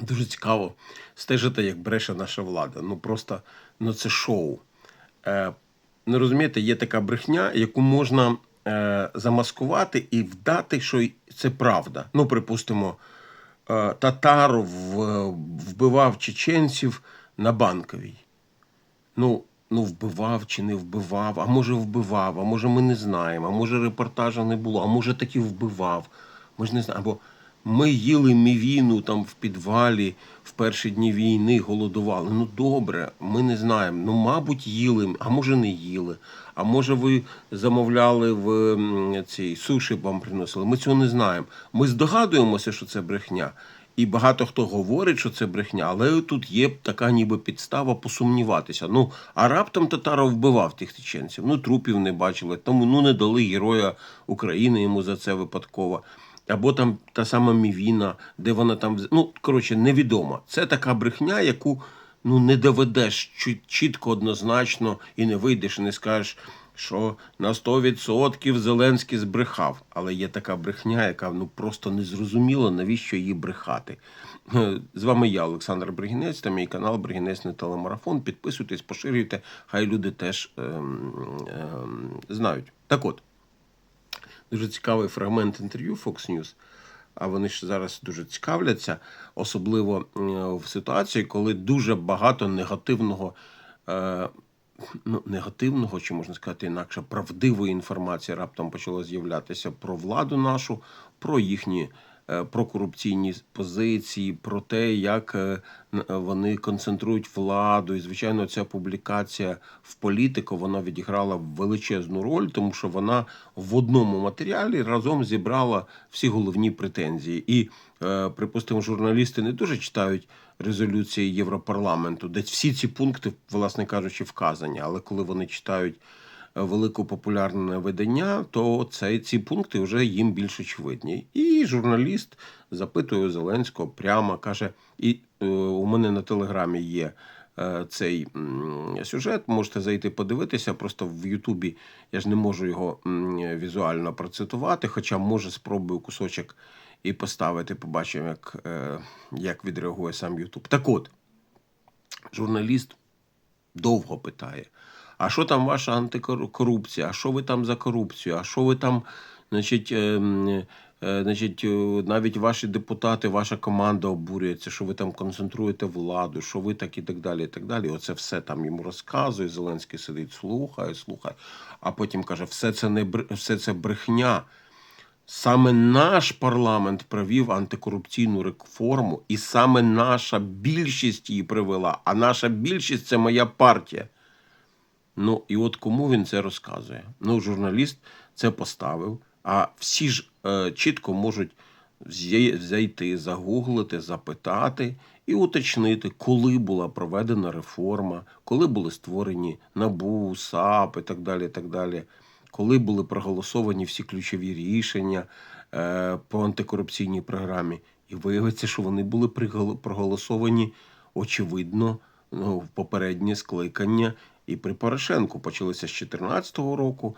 Дуже цікаво стежити, як бреше наша влада. Ну просто ну це шоу. Е, не розумієте, є така брехня, яку можна е, замаскувати і вдати, що це правда. Ну, припустимо, е, Татаров вбивав чеченців на банковій. Ну, ну, вбивав чи не вбивав, а може вбивав, а може ми не знаємо, а може репортажа не було, а може таки вбивав. Ми ж не знаємо. Або ми їли мівіну там в підвалі в перші дні війни, голодували. Ну добре, ми не знаємо. Ну, мабуть, їли, а може не їли. А може ви замовляли в цій суші вам приносили. Ми цього не знаємо. Ми здогадуємося, що це брехня. І багато хто говорить, що це брехня, але тут є така ніби підстава посумніватися. Ну, а раптом Татаров вбивав тих чеченців. Ну, трупів не бачили, тому ну не дали героя України йому за це випадково. Або там та сама Мівіна, де вона там. Ну, коротше, невідомо. Це така брехня, яку ну, не доведеш чітко, однозначно, і не вийдеш, і не скажеш, що на 100% Зеленський збрехав. Але є така брехня, яка ну просто не зрозуміла, навіщо її брехати. Е, З вами я, Олександр Бригінець, та мій канал Бригінець на телемарафон. Підписуйтесь, поширюйте, хай люди теж ем, ем, знають. Так от, дуже цікавий фрагмент інтерв'ю Fox News. А вони ж зараз дуже цікавляться, особливо е, в ситуації, коли дуже багато негативного, е, ну, негативного, чи можна сказати інакше, правдивої інформації раптом почало з'являтися про владу нашу, про їхні про корупційні позиції, про те, як е, вони концентрують владу. І, звичайно, ця публікація в політику вона відіграла величезну роль, тому що вона в одному матеріалі разом зібрала всі головні претензії. І, е, припустимо, журналісти не дуже читають резолюції Європарламенту, де всі ці пункти, власне кажучи, вказані. Але коли вони читають великопопулярне видання, то це, ці пункти вже їм більш очевидні. І журналіст запитує Зеленського прямо, каже: і е, у мене на телеграмі є. е, Цей сюжет можете зайти подивитися. Просто в Ютубі я ж не можу його візуально процитувати, хоча може спробую кусочок і поставити. Побачимо, як, е, як відреагує сам Ютуб. Так от, журналіст довго питає: а що там ваша антикорупція? А що ви там за корупцію? А що ви там, значить, ем, е, значить, е, навіть ваші депутати, ваша команда обурюється, що ви там концентруєте владу, що ви так і так далі. і так далі. Оце все там йому розказує. Зеленський сидить, слухає, слухає. А потім каже: все це не бр- все це брехня. Саме наш парламент провів антикорупційну реформу, і саме наша більшість її привела. А наша більшість це моя партія. Ну і от кому він це розказує? Ну, журналіст це поставив, а всі ж е, чітко можуть зайти, загуглити, запитати і уточнити, коли була проведена реформа, коли були створені НАБУ, САП і так далі. І так далі. Коли були проголосовані всі ключові рішення е, по антикорупційній програмі, і виявиться, що вони були проголосовані очевидно ну, в попереднє скликання. І при Порошенку почалося з 2014 року.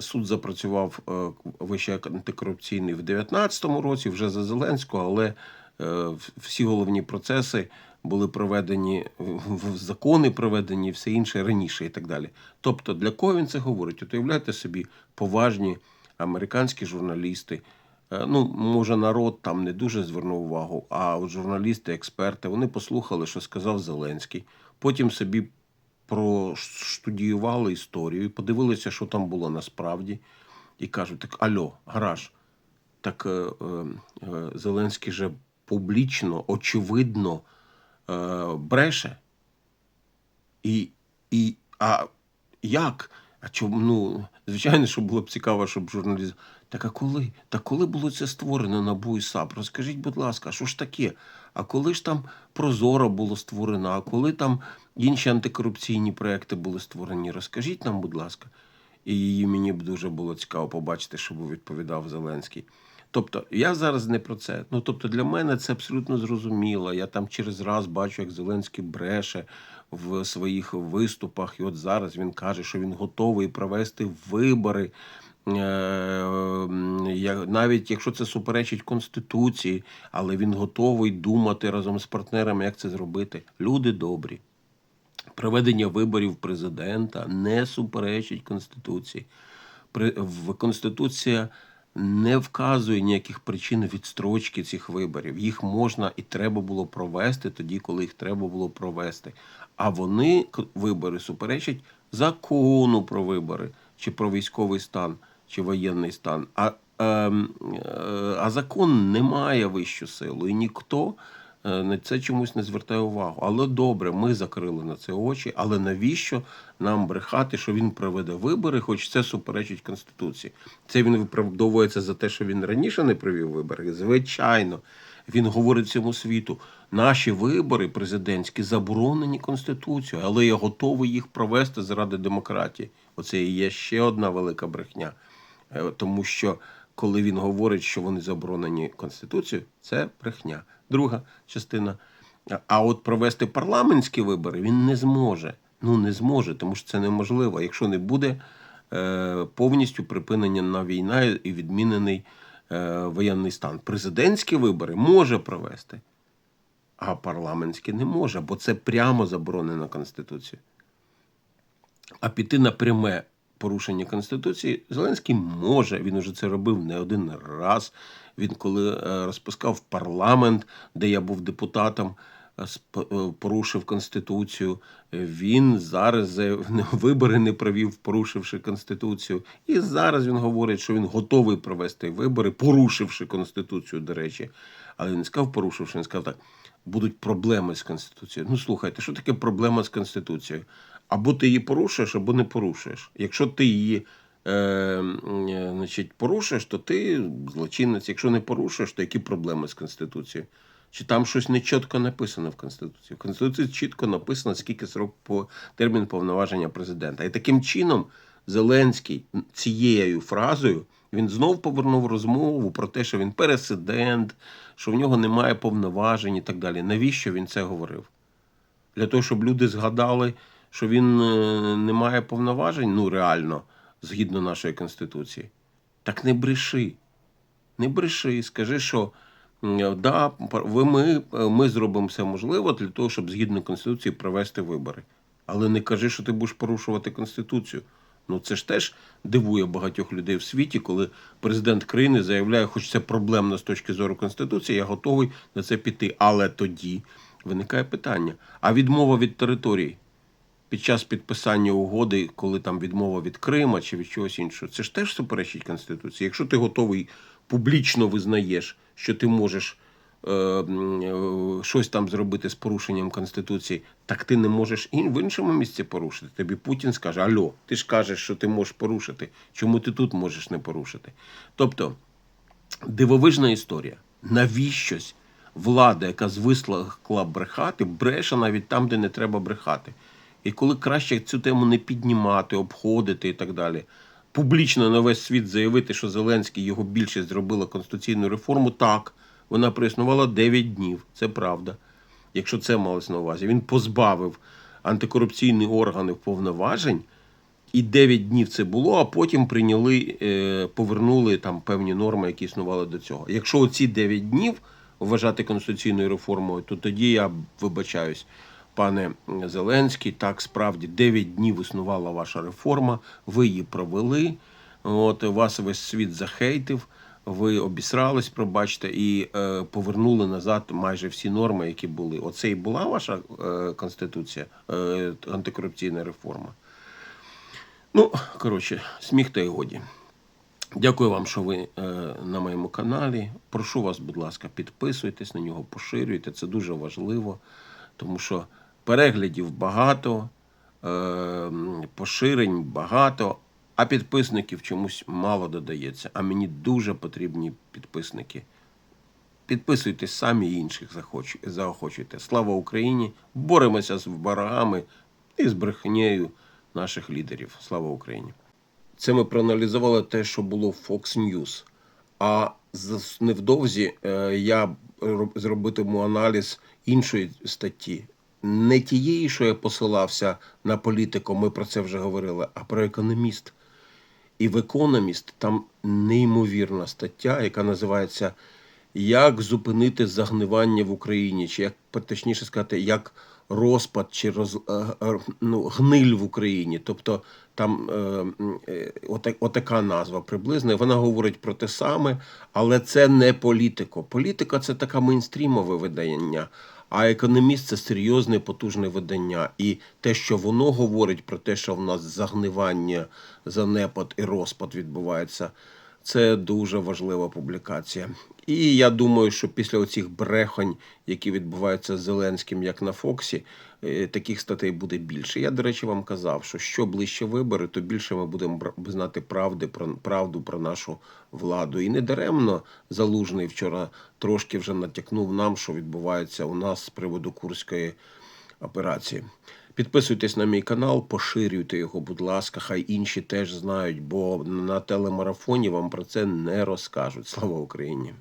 Суд запрацював е, вищий антикорупційний в 2019 році, вже за Зеленського, але е, всі головні процеси були проведені, закони проведені, все інше раніше і так далі. Тобто, для кого він це говорить? От уявляєте собі поважні американські журналісти. Е, Ну, може, народ там не дуже звернув увагу, а журналісти, експерти, вони послухали, що сказав Зеленський. Потім собі проштудіювали історію, подивилися, що там було насправді, і кажуть: так альо, гараж, так е, е, е, Зеленський же публічно, очевидно бреше. І, і, а як? А чому, ну, звичайно, що було б цікаво, щоб журналіст. Так а коли? Та коли було це створено на і САП? Розкажіть, будь ласка, що ж таке? А коли ж там Прозоро було створено, а коли там інші антикорупційні проекти були створені? Розкажіть нам, будь ласка. І її мені б дуже було цікаво побачити, що би відповідав Зеленський. Тобто, я зараз не про це. Ну тобто, для мене це абсолютно зрозуміло. Я там через раз бачу, як Зеленський бреше в своїх виступах, і от зараз він каже, що він готовий провести вибори навіть якщо це суперечить Конституції, але він готовий думати разом з партнерами, як це зробити. Люди добрі. Проведення виборів президента не суперечить Конституції. Конституція не вказує ніяких причин відстрочки цих виборів. Їх можна і треба було провести тоді, коли їх треба було провести. А вони вибори суперечать закону про вибори, чи про військовий стан, чи воєнний стан. А, ем, е, а закон не має вищу силу, і ніхто е, на це чомусь не звертає увагу. Але добре, ми закрили на це очі. Але навіщо нам брехати, що він проведе вибори, хоч це суперечить Конституції? Це він виправдовується за те, що він раніше не провів вибори. Звичайно, він говорить всьому світу. Наші вибори президентські заборонені Конституцією, але я готовий їх провести заради демократії. Оце і є ще одна велика брехня. Е, Тому що коли він говорить, що вони заборонені Конституцією, це брехня. Друга частина. А- от провести парламентські вибори він не зможе. Ну не зможе, тому що це неможливо, якщо не буде е, повністю припинення на війна і відмінений е, воєнний стан. Президентські вибори може провести, а парламентські не може, бо це прямо заборонено Конституцією. А піти на пряме порушення Конституції Зеленський може. Він уже це робив не один раз. Він коли е, розпускав парламент, де я був депутатом, е, е, порушив Конституцію. Він зараз вибори не провів, порушивши Конституцію. І зараз він говорить, що він готовий провести вибори, порушивши Конституцію, до речі. Але він не сказав, порушивши, він сказав так. Будуть проблеми з Конституцією. Ну слухайте, що таке проблема з Конституцією? Або ти її порушуєш, або не порушуєш. Якщо ти її е, е, значить, порушуєш, то ти злочинець. Якщо не порушуєш, то які проблеми з Конституцією? Чи там щось не чітко написано в Конституції? В Конституції чітко написано, скільки срок по термін повноваження президента. І таким чином Зеленський цією фразою він знов повернув розмову про те, що він пересидент, що в нього немає повноважень і так далі. Навіщо він це говорив? Для того, щоб люди згадали, що він е, не має повноважень, ну реально, згідно нашої Конституції. Так не бреши. Не бреши, скажи, що да, ви, ми, е, ми зробимо все можливе для того, щоб згідно Конституції провести вибори. Але не кажи, що ти будеш порушувати Конституцію. Ну це ж теж дивує багатьох людей в світі, коли президент країни заявляє, хоч це проблемно з точки зору Конституції, я готовий на це піти. Але тоді виникає питання: а відмова від території під час підписання угоди, коли там відмова від Крима чи від чогось іншого, це ж теж суперечить Конституції. Якщо ти готовий публічно визнаєш, що ти можеш е, е, щось там зробити з порушенням Конституції, так ти не можеш і в іншому місці порушити. Тобі Путін скаже: Альо, ти ж кажеш, що ти можеш порушити. Чому ти тут можеш не порушити? Тобто дивовижна історія. Навіщось влада, яка звисла брехати, бреше навіть там, де не треба брехати. І коли краще цю тему не піднімати, обходити і так далі, публічно на весь світ заявити, що Зеленський його більшість зробила конституційну реформу, так, вона проіснувала 9 днів, це правда. Якщо це малось на увазі, він позбавив антикорупційні органи повноважень. І 9 днів це було, а потім прийняли, е, повернули там певні норми, які існували до цього. Якщо оці 9 днів вважати конституційною реформою, то тоді я вибачаюсь, пане Зеленський, так справді 9 днів існувала ваша реформа, ви її провели. От вас весь світ захейтив, ви обісрались, пробачте, і е, повернули назад майже всі норми, які були. Оце і була ваша е, конституція, е, антикорупційна реформа. Ну, коротше, сміх та й годі. Дякую вам, що ви е, на моєму каналі. Прошу вас, будь ласка, підписуйтесь на нього, поширюйте. Це дуже важливо, тому що переглядів багато, е, поширень багато, а підписників чомусь мало додається. А мені дуже потрібні підписники. Підписуйтесь самі інших заохочуйте. Слава Україні! Боремося з ворогами і з брехнею наших лідерів. Слава Україні! Це ми проаналізували те, що було в Fox News. А невдовзі е, я зробитиму аналіз іншої статті. Не тієї, що я посилався на політику, ми про це вже говорили, а про економіст. І в Economist там неймовірна стаття, яка називається Як зупинити загнивання в Україні, чи як точніше сказати, як розпад чи роз, е, е, ну, гниль в Україні. Тобто там е, е, ота- отака назва приблизно. Вона говорить про те саме, але це не політико. Політика це така мейнстрімове видання. А економіст це серйозне потужне видання. І те, що воно говорить про те, що в нас загнивання, занепад і розпад відбувається, це дуже важлива публікація. І я думаю, що після оцих брехань, які відбуваються з Зеленським, як на Фоксі, е, таких статей буде більше. Я, до речі, вам казав, що що ближче вибори, то більше ми будемо знати правди про правду про нашу владу. І не даремно залужний вчора трошки вже натякнув нам, що відбувається у нас з приводу курської операції. Підписуйтесь на мій канал, поширюйте його, будь ласка, хай інші теж знають, бо на телемарафоні вам про це не розкажуть. Слава Україні!